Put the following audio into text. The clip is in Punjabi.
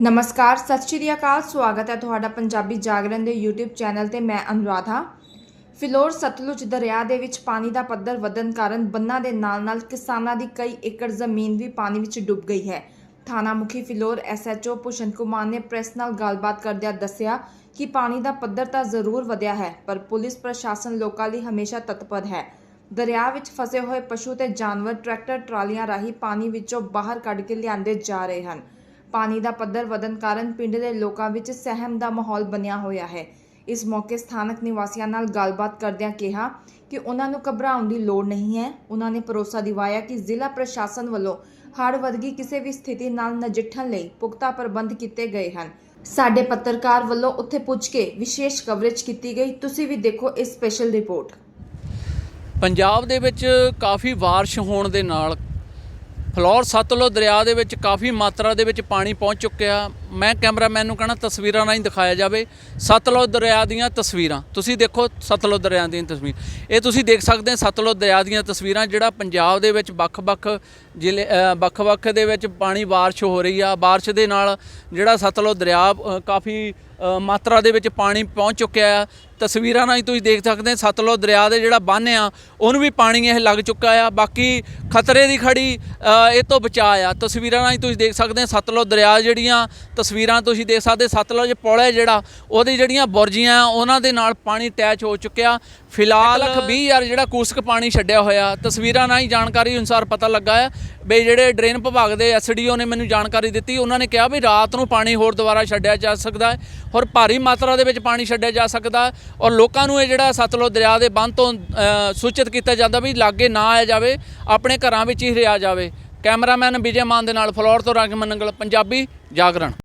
ਨਮਸਕਾਰ, ਸਤਿ ਸ਼੍ਰੀ ਅਕਾਲ, ਸਵਾਗਤ ਹੈ ਤੁਹਾਡਾ ਪੰਜਾਬੀ ਜਾਗਰਣ ਦੇ YouTube ਚੈਨਲ ਤੇ ਮੈਂ ਅਨੁਰਾਧਾ। ਫਿਲੌਰ ਸਤਲੁਜ ਦਰਿਆ ਦੇ ਵਿੱਚ ਪਾਣੀ ਦਾ ਪੱਧਰ ਵਧਣ ਕਾਰਨ ਬੰਨਾਂ ਦੇ ਨਾਲ-ਨਾਲ ਕਿਸਾਨਾਂ ਦੀ ਕਈ ਏਕੜ ਜ਼ਮੀਨ ਵੀ ਪਾਣੀ ਵਿੱਚ ਡੁੱਬ ਗਈ ਹੈ। ਥਾਣਾ ਮੁਖੀ ਫਿਲੌਰ ਐਸਐਚਓ ਭੂਸ਼ਣ ਕੁਮਾਰ ਨੇ ਪ੍ਰੈਸ ਨਾਲ ਗੱਲਬਾਤ ਕਰਦਿਆਂ ਦੱਸਿਆ ਕਿ ਪਾਣੀ ਦਾ ਪੱਧਰ ਤਾਂ ਜ਼ਰੂਰ ਵਧਿਆ ਹੈ, ਪਰ ਪੁਲਿਸ ਪ੍ਰਸ਼ਾਸਨ ਲੋਕਾਂ ਲਈ ਹਮੇਸ਼ਾ ਤਤਪਰ ਹੈ। ਦਰਿਆ ਵਿੱਚ ਫਸੇ ਹੋਏ ਪਸ਼ੂ ਤੇ ਜਾਨਵਰ ਟਰੈਕਟਰ ਟਰਾਲੀਆਂ ਰਾਹੀਂ ਪਾਣੀ ਵਿੱਚੋਂ ਬਾਹਰ ਕੱਢ ਕੇ ਲਿਆਂਦੇ ਜਾ ਰਹੇ ਹਨ। ਪਾਣੀ ਦਾ ਪੱਧਰ ਵਧਣ ਕਾਰਨ ਪਿੰਡ ਦੇ ਲੋਕਾਂ ਵਿੱਚ ਸਹਿਮ ਦਾ ਮਾਹੌਲ ਬਣਿਆ ਹੋਇਆ ਹੈ। ਇਸ ਮੌਕੇ ਸਥਾਨਕ ਨਿਵਾਸੀਆਂ ਨਾਲ ਗੱਲਬਾਤ ਕਰਦਿਆਂ ਕਿਹਾ ਕਿ ਉਹਨਾਂ ਨੂੰ ਘਬਰਾਉਣ ਦੀ ਲੋੜ ਨਹੀਂ ਹੈ। ਉਹਨਾਂ ਨੇ ਭਰੋਸਾ ਦਿਵਾਇਆ ਕਿ ਜ਼ਿਲ੍ਹਾ ਪ੍ਰਸ਼ਾਸਨ ਵੱਲੋਂ ਹੜ੍ਹ ਵਰਗੀ ਕਿਸੇ ਵੀ ਸਥਿਤੀ ਨਾਲ ਨਜਿੱਠਣ ਲਈ ਪੁਖਤਾ ਪ੍ਰਬੰਧ ਕੀਤੇ ਗਏ ਹਨ। ਸਾਡੇ ਪੱਤਰਕਾਰ ਵੱਲੋਂ ਉੱਥੇ ਪੁੱਜ ਕੇ ਵਿਸ਼ੇਸ਼ ਕਵਰੇਜ ਕੀਤੀ ਗਈ। ਤੁਸੀਂ ਵੀ ਦੇਖੋ ਇਸ ਸਪੈਸ਼ਲ ਰਿਪੋਰਟ ਪੰਜਾਬ ਦੇ ਵਿੱਚ ਕਾਫੀ ਬਾਰਿਸ਼ ਹੋਣ ਦੇ ਨਾਲ ਫਲੌਰ ਸਤਲੁਜ ਦਰਿਆ ਦੇ ਵਿੱਚ ਕਾਫੀ ਮਾਤਰਾ ਦੇ ਵਿੱਚ ਪਾਣੀ ਪਹੁੰਚ ਚੁੱਕਿਆ। ਮੈਂ ਕੈਮਰਾਮੈਨ ਨੂੰ ਕਹਿਣਾ ਤਸਵੀਰਾਂ ਨਾਲ ਹੀ ਦਿਖਾਇਆ ਜਾਵੇ। ਸਤਲੁਜ ਦਰਿਆ ਦੀਆਂ ਤਸਵੀਰਾਂ। ਤੁਸੀਂ ਦੇਖੋ ਸਤਲੁਜ ਦਰਿਆ ਦੀਆਂ ਤਸਵੀਰ। ਇਹ ਤੁਸੀਂ ਦੇਖ ਸਕਦੇ ਹੋ ਸਤਲੁਜ ਦਰਿਆ ਦੀਆਂ ਤਸਵੀਰਾਂ ਜਿਹੜਾ ਪੰਜਾਬ ਦੇ ਵਿੱਚ ਵੱਖ-ਵੱਖ ਜ਼ਿਲ੍ਹੇ ਵੱਖ-ਵੱਖ ਦੇ ਵਿੱਚ ਪਾਣੀ ਬਾਰਿਸ਼ ਹੋ ਰਹੀ ਆ। ਬਾਰਿਸ਼ ਦੇ ਨਾਲ ਜਿਹੜਾ ਸਤਲੁਜ ਦਰਿਆ ਕਾਫੀ ਮਾਤਰਾ ਦੇ ਵਿੱਚ ਪਾਣੀ ਪਹੁੰਚ ਚੁੱਕਿਆ ਆ। ਤਸਵੀਰਾਂ ਨਾਲ ਹੀ ਤੁਸੀਂ ਦੇਖ ਸਕਦੇ ਹੋ ਸਤਲੁਜ ਦਰਿਆ ਦੇ ਜਿਹੜਾ ਬੰਨ੍ਹ ਆ, ਉਹਨੂੰ ਵੀ ਪਾਣੀ ਇਹ ਲੱਗ ਚੁੱਕਾ ਆ। ਬਾਕੀ ਖਤਰੇ ਦੀ ਖੜੀ ਇਹ ਤੋਂ ਬਚਾ ਆ। ਤਸਵੀਰਾਂ ਨਾਲ ਹੀ ਤੁਸੀਂ ਦੇਖ ਸਕਦੇ ਹੋ ਸਤਲੁਜ ਦਰਿਆ ਜਿਹੜੀਆਂ ਤਸਵੀਰਾਂ ਤੁਸੀਂ ਦੇਖ ਸਕਦੇ ਸਤਲੁਜ ਪੁਲ ਹੈ ਜਿਹੜਾ ਉਹਦੀ ਜਿਹੜੀਆਂ ਬੁਰਜੀਆਂ ਉਹਨਾਂ ਦੇ ਨਾਲ ਪਾਣੀ ਅਟੈਚ ਹੋ ਚੁੱਕਿਆ। ਫਿਲਹਾਲ 20000 ਜਿਹੜਾ ਕੂਸਕ ਪਾਣੀ ਛੱਡਿਆ ਹੋਇਆ। ਤਸਵੀਰਾਂ ਨਾਲ ਹੀ ਜਾਣਕਾਰੀ ਅਨੁਸਾਰ ਪਤਾ ਲੱਗਾ ਹੈ ਵੀ ਜਿਹੜੇ ਡਰੇਨ ਵਿਭਾਗ ਦੇ ਐਸਡੀਓ ਨੇ ਮੈਨੂੰ ਜਾਣਕਾਰੀ ਦਿੱਤੀ ਉਹਨਾਂ ਨੇ ਕਿਹਾ ਵੀ ਰਾਤ ਨੂੰ ਪਾਣੀ ਹੋਰ ਦੁਬਾਰਾ ਛੱਡਿਆ ਜਾ ਸਕਦਾ ਹੈ ਔਰ ਭਾਰੀ ਮਾਤਰਾ ਦੇ ਵਿੱਚ ਪਾਣੀ ਛੱਡਿਆ ਜਾ ਸਕਦਾ ਹੈ ਔਰ ਲੋਕਾਂ ਨੂੰ ਇਹ ਜਿਹੜਾ ਸਤਲੁਜ ਦਰਿਆ ਦੇ ਬੰਦ ਤੋਂ ਸੂਚਿਤ ਕੀਤਾ ਜਾਂਦਾ ਵੀ ਲਾਗੇ ਨਾ ਆਇਆ ਜਾਵੇ ਆਪਣੇ ਘਰਾਂ ਵਿੱਚ ਹੀ ਰਿਹਾ ਜਾਵੇ। ਕੈਮਰਾਮੈਨ ਵਿਜੇ ਮਾਨ ਦੇ ਨਾਲ ਫਲੋਰ ਤੋਂ ਰਾਗਮਨ ਨੰਗਲ ਪੰਜਾਬੀ ਜਾਗਰਣ।